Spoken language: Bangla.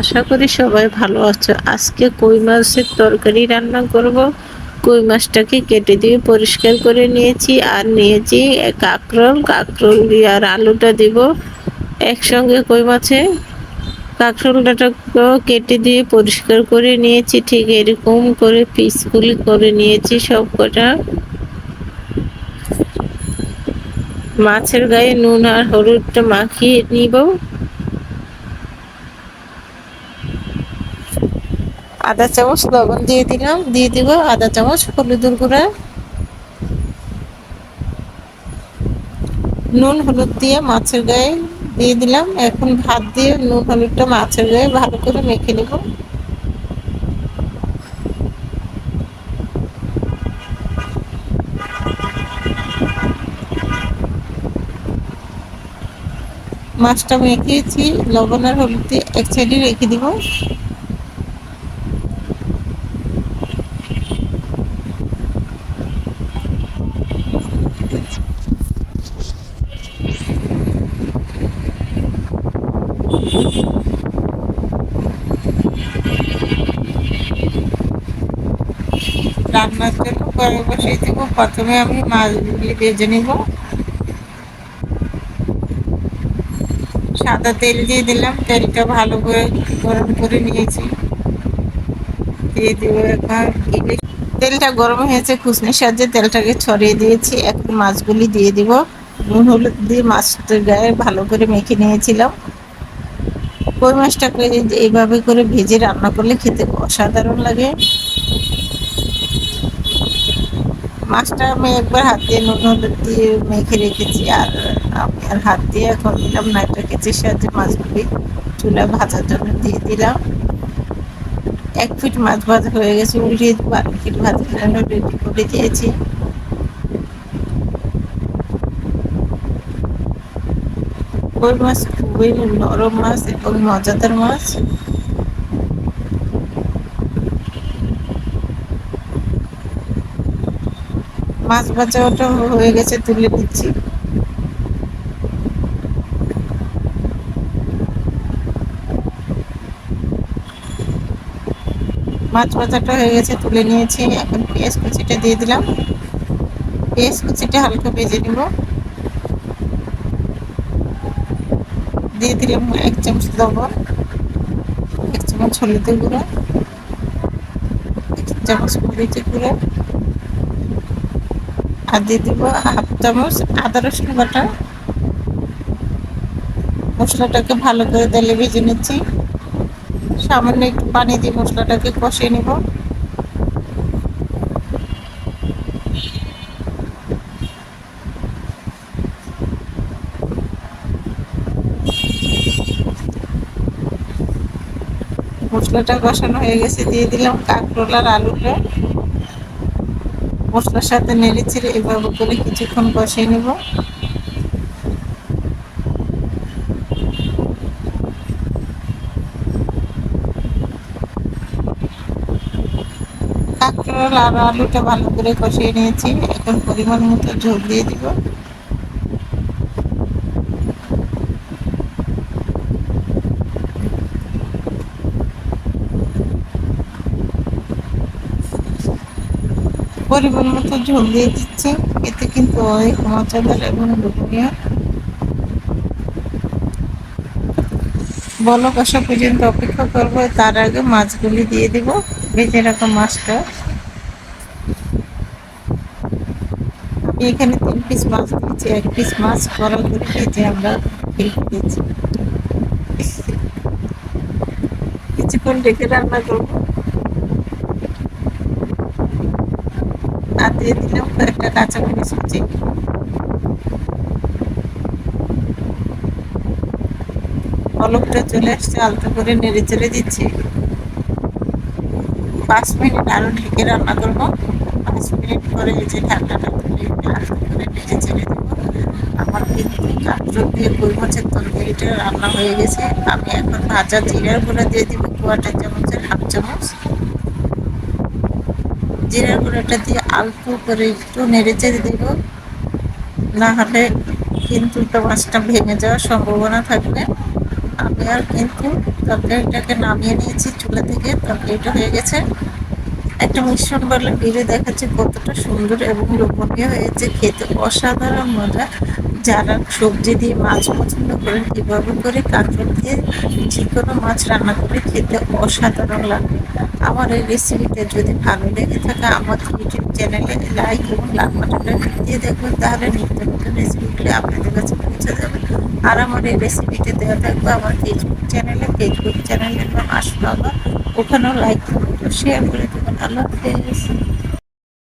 আশা করি সবাই ভালো আছো। আজকে কই মাছের তরকারি রান্না করব? কই মাছটাকে কেটে দিয়ে পরিষ্কার করে নিয়েছি আর নিয়েছি কাঁকরোল। কাঁকরোল দিয়ে আর আলুটা দিব একসঙ্গে কই মাছে। কাঁকরোলটাকেও কেটে দিয়ে পরিষ্কার করে নিয়েছি। ঠিক এরকম করে পিসগুলি করে নিয়েছি সব কটা মাছের গায়ে নুন আর হলুদটা মাখিয়ে নিব। আধা চামচ, লবণ দিয়ে দিলাম, দিয়ে দিব আধা চামচ হলুদের গুঁড়া, নুন হলুদ দিয়ে মাছের গায়ে দিয়ে দিলাম। এখন ভাত দিয়ে নুন হলুদটা মাছের গায়ে ভালো করে মেখে নেব। মাছটা মেখেছি, লবণ আর হলুদ দিয়ে এক সাইডে রেখে দিব। রান্নার জন্য কড়াই বসিয়ে দেব। প্রথমে আমি মাছগুলি ভেজে নেব। সাদা তেল দিয়ে দিলাম। তেলটা ভালো করে গরম করে নিয়েছি। দিয়ে দিব এখন তেলটা গরম হয়েছে খুশনির সাহায্যে তেলটাকে ছড়িয়ে দিয়েছি। এখন মাছগুলি দিয়ে দিব। নুন, হলুদ দিয়ে মাছটার গায়ে ভালো করে মেখে নিয়েছিলাম। কই মাছটাকে এইভাবে করে ভেজে রান্না করলে খেতে অসাধারণ লাগে। মাছটা আমি একবার হাত দিয়ে নুন হলুদ দিয়ে মেখে রেখেছি, আর আমি আর হাত দিয়ে এখন দিলাম না, একটা কেচির সাহায্যে মাছগুলি চুলা ভাজার জন্য দিয়ে দিলাম। এক ফিট মাছ ভাজা হয়ে গেছে উল্টিয়ে দেবো আর ফিট ভাজার জন্য রেডি করে দিয়েছি। কই মাছ খুবই নরম মাছ এবং মজাদার মাছ। মাছ ভাজাটা হয়ে গেছে, তুলে দিচ্ছি মাছ ভাজাটা হয়ে গেছে, তুলে নিয়েছি। এখন পেঁয়াজ কুচিটা দিয়ে দিলাম। পেঁয়াজ কুচিটা হালকা ভেজে নিব। দিয়ে দিলাম এক চামচ লবণ, এক চামচ হলুদের গুঁড়ো, এক চামচ মরিচের গুঁড়ো, আর দিয়ে দিব হাফ চামচ আদা রসুন বাটা। মশলাটাকে ভালো করে তেলে ভেজে নিচ্ছি। সামান্য একটু পানি দিয়ে মশলাটাকে কষিয়ে নেব। মশলাটা কষানো হয়ে গেছে, দিয়ে দিলাম কাঁকরোল আর আলুটা। মশলার সাথে নেড়ে ছেড়ে এভাবে করে কিছুক্ষণ কষিয়ে নেব। কাঁকরোল আর আলুটা ভালো করে কষিয়ে নিয়েছি, এখন পরিমাণ মতো ঝোল দিয়ে দিব। পরিমাণ মতো ঝোল দিয়ে দিচ্ছি। এতে কিন্তু অনেক মজাদার এবং লোভনীয়। বলক আসা পর্যন্ত অপেক্ষা করব। তার আগে মাছগুলি দিয়ে দিব। ভেজে রাখা মাছটা। আমি এখানে তিন পিস মাছ দিয়েছি। এক পিস মাছ করা করে ভেজে আমরা রেখে দিয়েছি। কিছুক্ষণ রেখে রান্না করব। দিয়ে দিলাম কয়েকটা কাঁচা মরিচ কুচি অলকটা চলে আসছে, আলতো করে নেড়ে চেড়ে দিচ্ছি। পাঁচ মিনিট আরও ঢেকে রান্না করব। পাঁচ মিনিট পরে যে ঢাকনাটা তুলে আলতো করে নেড়ে চেড়ে দেবো। আমার কিন্তু কাঁকড়ো দিয়ে কই মাছের তরকারিটা রান্না হয়ে গেছে। আমি এখন ভাজা জিরার গুঁড়া দিয়ে দিব। কোয়াটার চামচের হাফ চামচ। জিরার গুঁড়োটা দিয়ে অল্প করে একটু নেড়ে চেড়ে দেব। না হলে কিন্তু মাছটা ভেঙে যাওয়ার সম্ভাবনা থাকবে। আমি আর কিন্তু তরকারিটাকে নামিয়ে নিয়েছি চুলা থেকে, তরকারিটা হয়ে গেছে। একটা মিশ্রণ বলে ভিড়ে দেখাচ্ছে কতটা সুন্দর এবং লোভনীয় হয়েছে। খেতে অসাধারণ মজা। যারা সবজি দিয়ে মাছ পছন্দ করেন, এভাবে করে কাঁকড় দিয়ে যে কোনো মাছ রান্না করে খেতে অসাধারণ লাগে। আমার এই রেসিপিটা যদি ভালো লেগে থাকে আমার ইউটিউব চ্যানেলে লাইক এবং লাভ বাটনটা দিয়ে দেখবেন, তাহলে নিত্য নতুন রেসিপিগুলি আপনাদের কাছে পৌঁছে যাবে। আর আমার এই রেসিপিটা দেওয়া থাকবে আমার ফেসবুক চ্যানেলে ফেসবুক চ্যানেলের নাম আসল আবার ওখানেও লাইক শেয়ার করে দেবেন। আল্লাহ হাফেজ।